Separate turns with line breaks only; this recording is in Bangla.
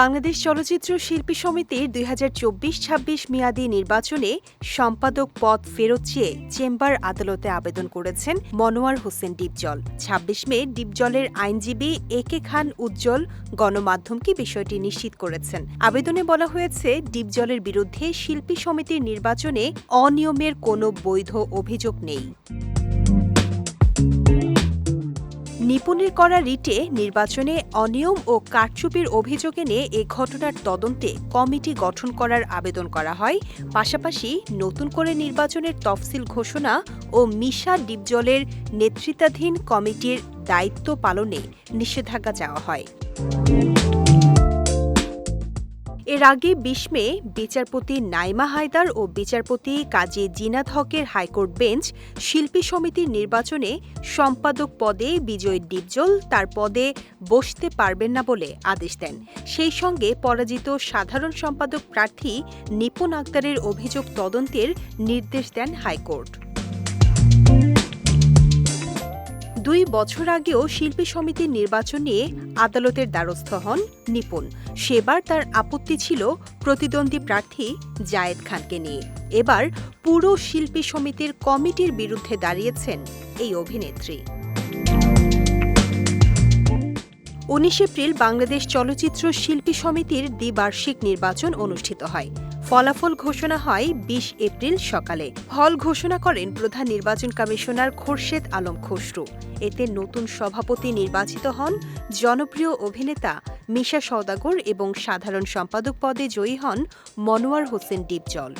বাংলাদেশ চলচ্চিত্র শিল্পী সমিতির দুই হাজার চব্বিশ ছাব্বিশ মেয়াদী নির্বাচনে সম্পাদক পদ ফেরত চেয়ে চেম্বার আদালতে আবেদন করেছেন মনোয়ার হোসেন ডিপজল। ছাব্বিশ মে ডিপজলের আইনজীবী এ কে খান উজ্জ্বল গণমাধ্যমকে বিষয়টি নিশ্চিত করেছেন। আবেদনে বলা হয়েছে, ডিপজলের বিরুদ্ধে শিল্পী সমিতির নির্বাচনে অনিয়মের কোনো বৈধ অভিযোগ নেই। নিপুণের করা রিটে নির্বাচনে অনিয়ম ও কারচুপির অভিযোগ এনে এ ঘটনার তদন্তে কমিটি গঠন করার আবেদন করা হয়। পাশাপাশি নতুন করে নির্বাচনের তফসিল ঘোষণা ও মিশা ডিপজলের নেতৃত্বাধীন কমিটির দায়িত্ব পালনে নিষেধাজ্ঞা চাওয়া হয়। আগে বিশ মে বিচারপতি নাইমা হায়দার ও বিচারপতি কাজী জিনাত হকের হাইকোর্ট বেঞ্চ শিল্পী সমিতির নির্বাচনে সম্পাদক পদে বিজয় ডিপজল তার পদে বসতে পারবেন না বলে আদেশ দেন। সেই সঙ্গে পরাজিত সাধারণ সম্পাদক প্রার্থী নিপুণ আক্তারের অভিযোগ তদন্তের নির্দেশ দেন হাইকোর্ট। দুই বছর আগেও শিল্পী সমিতির নির্বাচন নিয়ে আদালতের দ্বারস্থ হন নিপুণ। সেবার তার আপত্তি ছিল প্রতিদ্বন্দ্বী প্রার্থী জায়েদ খানকে নিয়ে। এবার পুরো শিল্পী সমিতির কমিটির বিরুদ্ধে দাঁড়িয়েছেন এই অভিনেত্রী। উনিশ এপ্রিল বাংলাদেশ চলচ্চিত্র শিল্পী সমিতির দ্বিবার্ষিক নির্বাচন অনুষ্ঠিত হয়। ফলাফল ঘোষণা হয় বিশ এপ্রিল সকালে। ফল ঘোষণা করেন প্রধান নির্বাচন কমিশনার খোরশেদ আলম খসরু। এতে নতুন সভাপতি নির্বাচিত হন জনপ্রিয় অভিনেতা মিশা সওদাগর এবং সাধারণ সম্পাদক পদে জয়ী হন মনোয়ার হোসেন ডিপজল।